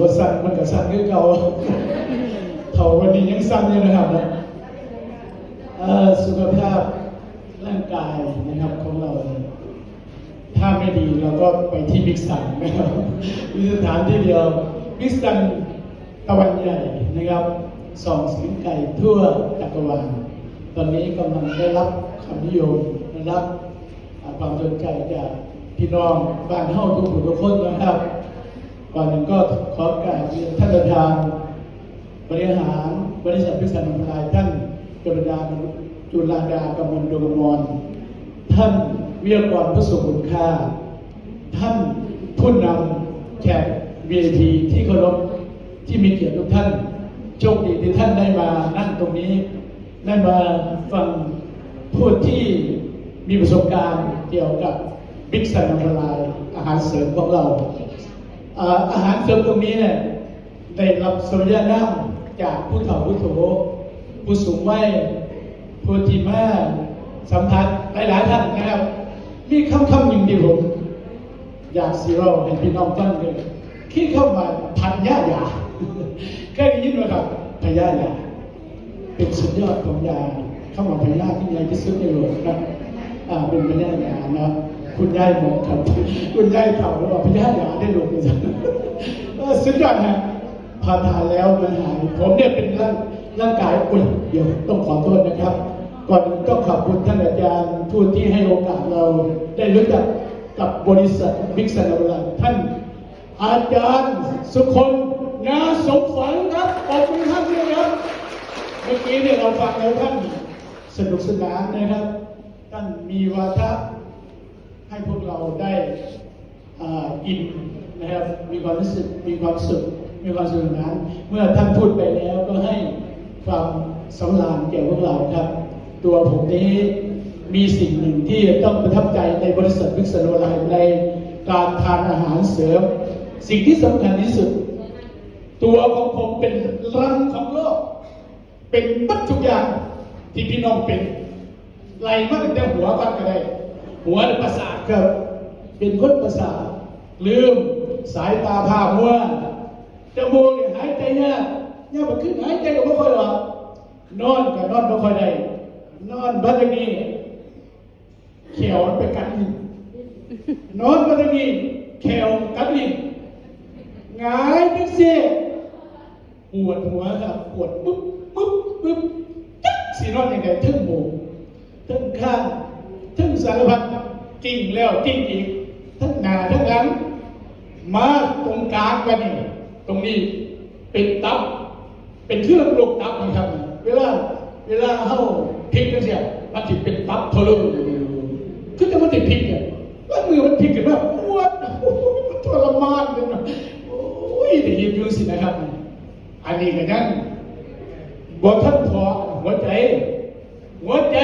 ว่าสั้นมันก็สั้นคือเก่าเท่าวันนี้ยังสั้นอยู่นะครับนะเอ่อสุขภาพร่างกายนะครับของเรา ถ้าไม่ดีเราก็ไปที่บิ๊กซันนะครับมีสถานที่เดียวบิ๊กซันตะวันใหญ่นะครับส่องสิงไก่ทั่วจักรวาลตอนนี้กำลังได้รับความนิยมได้รับอ่าความสนใจจากพี่น้องบ้านเฮาทุกผู้ทุกคนนะครับ ก่อนหนึ่งก็ขอกราบเรียนท่านประธานบริหารบริษัทพิสันนลายท่านจุลดาจุลาดากำมลดวงมรท่านวิทยกรผู้ทรงคุณค่า ท่านผู้นำแขก VIP ที่เคารพที่มีเกียรติทุกท่านโชคดีที่ท่านได้มานั่งตรงนี้ ได้มาฟังผู้ที่มีประสบการณ์เกี่ยวกับบิ๊กซันนลายอาหารเสริมของเรา อาหารเสริมตรงนี้เนี่ยได้รับสมัยน้ำจากผู้เฒ่าผู้โถผู้สูงวัยผู้ที่มาสัมผัสหลายๆท่านนะครับ มีคำคำหนึ่งที่ผมอยากสิเราให้พี่น้องฟังเลยที่เข้ามาพันยาหยาเคยได้ยินไหมครับพยาหยาเป็นสุดยอดของยาเข้ามาพยาที่ใหญ่ที่สุดในโลกครับเป็นพยาหยานะคุ คุณยายบอกครับคุณยายเฒ่าแล้วบอกพยายหยาได้ลูกเลยจ้ะเออสุดยอดฮะพอทานแล้วมันหาย ผมเนี่ยเป็นร่างร่างกายอุ่นเดี๋ยวต้องขอโทษนะครับ ก่อนอื่นต้องขอบคุณท่านอาจารย์ผู้ที่ให้โอกาสเราได้รู้จักกับบริษัทบิ๊กซันอลท่านอาจารย์สุคนงาสมฝันครับขอบคุณท่านด้วยครับเมื่อกี้เนี่ยเราฟังแล้วท่านสนุกสนานนะครับ ท่านมีวาทะ ให้พวกเราได้อ่ากินนะครับมีความรู้สึกมีความสุขมีความสนุกสนานเมื่อท่านพูดไปแล้วก็ให้ความสำราญแก่พวกเราครับ ตัวผมนี้มีสิ่งหนึ่งที่ต้องประทับใจในบริษัทวิกษโนไลในการทานอาหารเสริม สิ่งที่สำคัญที่สุด ตัวของผมเป็นรังของโลก เป็นปัจจุกอย่างที่พี่น้องเป็นไล่มาตั้งแต่หัวพันก็ได้ หัวในประสาทครับ เป็นคนประสาทลืมสายตาพามัวจมูกเนี่ยหายใจยากยากมาขึ้นหายใจก็ไม่ค่อยหรอกนอนก็นอนไม่ค่อยได้นอนบัดนี้เขียวมันไปกัดลิ้นนอนบัดนี้เขียวกัดลิ้นหงายจังสิปวดหัวครับปวดปุ๊บปุ๊บปุ๊บจักสีนอนยังไงทึ่งหมูทึ่งข้างทึ่งสารพัดกิ่งแล้วกิ่งอีกทั้งหน้าทั้งหลังมาตรงกลางกันนี่ตรงนี้เป็นตับ เป็นเครื่องลงตับนะครับ เวลาเวลาเข้าพลิกกันเสียมันจะเป็นตับทะลุคือจะมันติดพลิกเนี่ยแล้วมือมันพลิกกันแบบปวดมันทรมานเลยนะโอ้ยได้ยินอยู่สินะครับ อันนี้ก็ยังบอท่านพอหัวใจ หัวใจ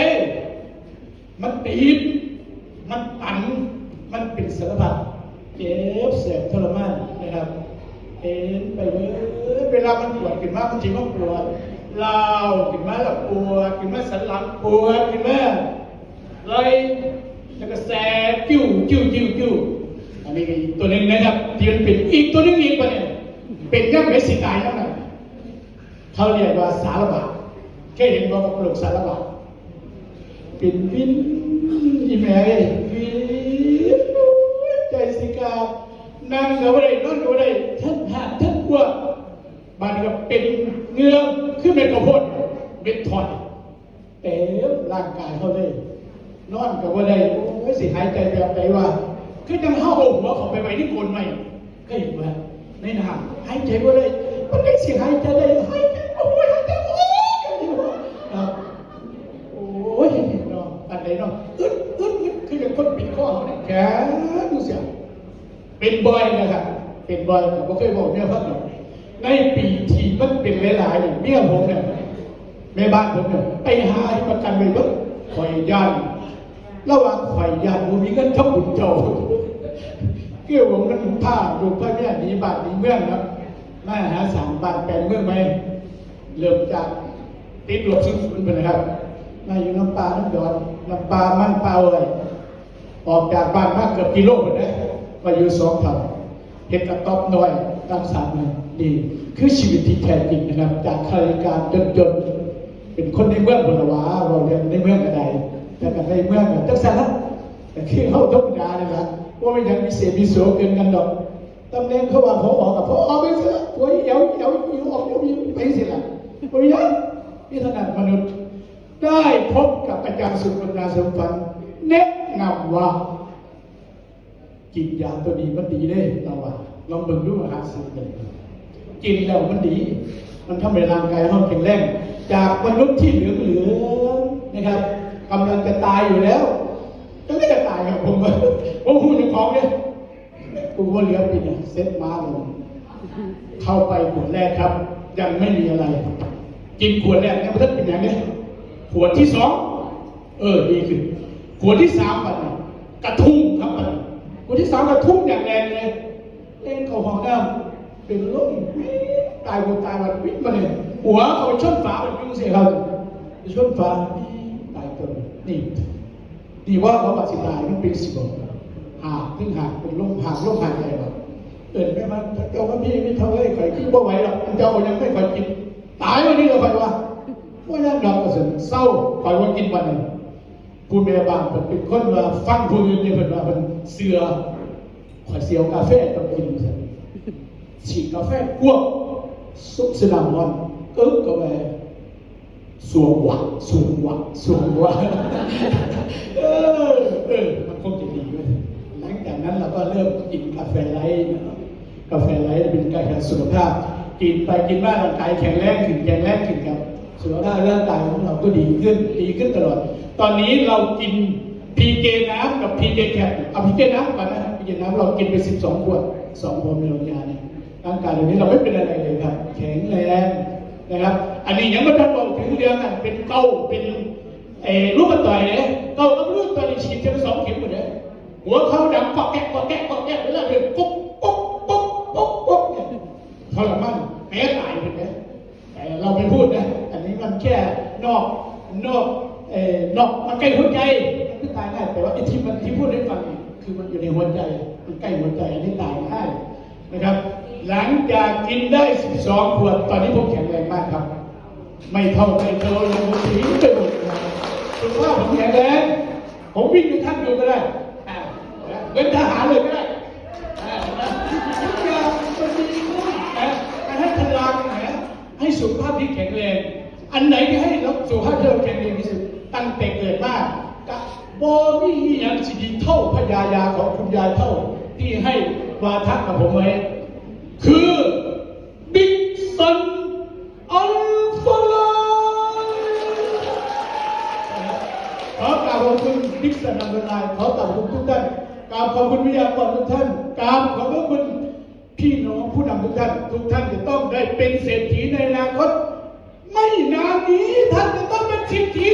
มันตีบ มันตัน มันเป็นสารพัดเจ็บแสบทรมานนะครับเอ็นไปเลยเวลามันปวดขึ้นมามันจริงว่าปวดลาวขึ้นมาแล้วปวดขึ้นมาสันหลังปวดขึ้นมาเลยแล้วก็แสบจิ้วจิ้วจิ้วจิ้วอันนี้ก็อีกตัวหนึ่งนะครับที่มันเป็นอีกตัวหนึงอีกปเนี่ยเป็นย่เมสิตายย่ำไหนเขาเรียกว่าสารบาดเคยเห็นบอกกับปลูกสารบาดเป็นวิน อีแม่วินใจสิกาดนั่งกับอะไรนอนกับอะไรท่านหาท่านกลัวบานก็เป็นเงื้อขึ้นเป็นกระพดเป็นถอยเต็มร่างกายเขาเลยนอนกับอะไรโอ้ยสิหายใจแบบไหนวะคือยังเข้าหัวเขาไปไว้ที่โกนไหมก็เห็นว่าในน้ำหายใจว่าอะไรมันไม่สิหายใจเลยหายใจโอ้ยหายใจโอ้ยก็อยู่ครับ โอ้ยเนาะอันไหนเนาะอึดอึดอึดคืออย่างคนปิดข้อเขาเนี่ยแกดูเสีย เป็นบอยนะครับ เป็นบอยผมก็เคยบอกเมียพักหรอกในปีที่มันเป็นหลายๆเนี่ยเมียผมเนี่ยแม่บ้านผมเนี่ยไปหาให้ประกันไปเบิ้งข่อยยันระหว่างข่อยยันผมมีเงินทำบุญเจ้าเกี่ยวกับมันผ้าดูผ้าเนี่ยหนีบาทหนีเมืองครับมาหาสามบาทแปดเมืองไหมเริ่มจากติดลบซึ่งคุณเป็นนะครับมาอยู่น้ำปลาน้ำดอนน้ำปลามันเปล่าเลยออกจากบ้านมากเกือบกิโลเลยนะ มาอยู่สองเท่าเห็ดกระต๊อบหน่อยตั้งสามเลยนี่คือชีวิตที่แท้จริงนะครับ จากข้าราชการจนๆเป็นคนในเมืองบนวาเราเรียนในเมืองอะไรแต่กันในเมืองแบบจังสันละแต่คือเขาต้องการนะครับว่าไม่อยังมีเสียมีโสเกินกันดอกตำแหน่งเขาว่าเขาออกกับเขาออกไปเสียตัวเอวเอวอยู่ออกเอวอยู่ไปเสียละโอ้ยยังนี่ขนาดมนุษย์ ได้พบกับอาจารย์สุวรรณสมฟันแนะนำว่า กินยาตัวนี้มันดีเลยเราว่าลองเบิ่งดูว่าหาซื้อเลยกินแล้วมันดี มันทำให้ร่างกายเราแข็งแรงจากมนุษย์ที่เหลืองเหลืองๆนะครับกำลังจะตายอยู่แล้วก็ไม่จะตายครับผมผมพูดถึงของเนี่ยกูว่าเหลือปีเนี่ยเซ็ตมาลงเข้าไปขวดแรกครับ ยังไม่มีอะไร กินขวดแรกเนี่ยมันจะเป็นอย่างนี้ขวดที่สองเออดีขึ้นขวดที่สามบัดนี้กระทุ้งครับ บัดนี้ขวดที่สามกระทุ้งอย่างแรงเลยเล่นเขาหองน้ำเป็นลมวิ่ตายคนตายวันวิ่งมาเลยหัวเขาชนฝาเป็นยุ่งเสียครับชนฝาตายตัวนี่ดีว่าเขาบาดสิตายมันเป็นสิบหากถึงหากเป็นลมหากลมหายใจแบบเอินไม่มาเจ้าว่าพี่ไม่เท่าไรข่อยขี้บ่ไหวหรอกเจ้ายังไม่ข่อยกินตายวันนี้เราข่อยว่าว่ายังดอกกระสุนเศร้าข่อยว่ากินวันนึ่ง ผู้แม่บ้านเพิ่นเป็นคนมาฟังผู้อื่นเนี่ยเพิ่นว่าเพิ่นเสือข่อยเสียวกาแฟต้องกินซั่นฉีดกาแฟกวกซุปสนามอนเอิ้กก็ไปสวงหวักสวงหวักสวงหวักเออเออมันคงจะดีเว้ยหลังจากนั้นเราก็เริ่มกินกาแฟไลท์นะครับกาแฟไลท์เป็นการแฟสุขภาพ กินไปกินมาร่างกายแข็งแรงขึ้นแข็งแรงขึ้นครับสุขภาพร่างกายของเราก็ดีขึ้นดีขึ้นตลอด ตอนนี้เรากินพีเจน้ำกับพีเจแคปเอาพีเจน้ำก่อนนะครับพีเจน้ำเรากินไป 12 ขวด2ขวดมีโรงยาเนี่ยร่างกายเดี๋ยวนี้เราไม่เป็นอะไรเลยครับ แข็งแรงนะครับ อันนี้ยังไม่ทันบอกถึงเรื่องกันเป็นเก้าเป็นเออลูกกระต่อยเนี่ยเก้ากับลูกกต่อยนี่ฉีดเข็มสองเข็มหมดเลยหัวเขาดังกอกแกะกอกแกะกอกแกะเวลาเดินปุ๊บปุ๊บปุ๊บปุ๊บปุ๊บเนี่ยทรมานแพ้ตายไปเนี่ยแต่เราไม่พูดนะ อันนี้มันแค่นอกนอก เอ่อนอกมันใกล้หัวใจมันตายง่ายแต่ว่าไอ้ที่มันที่พูดให้ฟังนี่คือมันอยู่ในหัวใจ มันใกล้หัวใจอันนี้ตายง่ายนะครับ หลังจากกินได้ 12 ขวด ตอนนี้ผมแข็งแรงมากครับ ไม่เท่าไม่เท่ายังผมถีไปหมดเลยสุขภาพผมแข็งแรงผมวิ่งในท่านอยู่ก็ได้เป็นทหารเลยก็ได้ทุกอย่างมันดีขึ้นนะให้พลังนะให้สุขภาพที่แข็งแรง อันไหนที่ให้เราสุขภาพที่เราแข็ง แต่เกิดมากับบอมี่อย่างสิดีเท่าพญายาของคุณยายเท่าที่ให้วาทักกับผมไว้คือบิ๊กซันอัลฟาไลขอกราบขอบคุณดิกสันนันทนาขอกราบขอบคุณทุกท่านกราบขอบคุณวิทยากรทุกท่านกราบขอบคุณพี่น้องผู้นำทุกท่าน ทุกท่านจะต้องได้เป็นเศรษฐีในอนาคตไม่นานนี้ท่านจะต้องเป็นเศรษฐี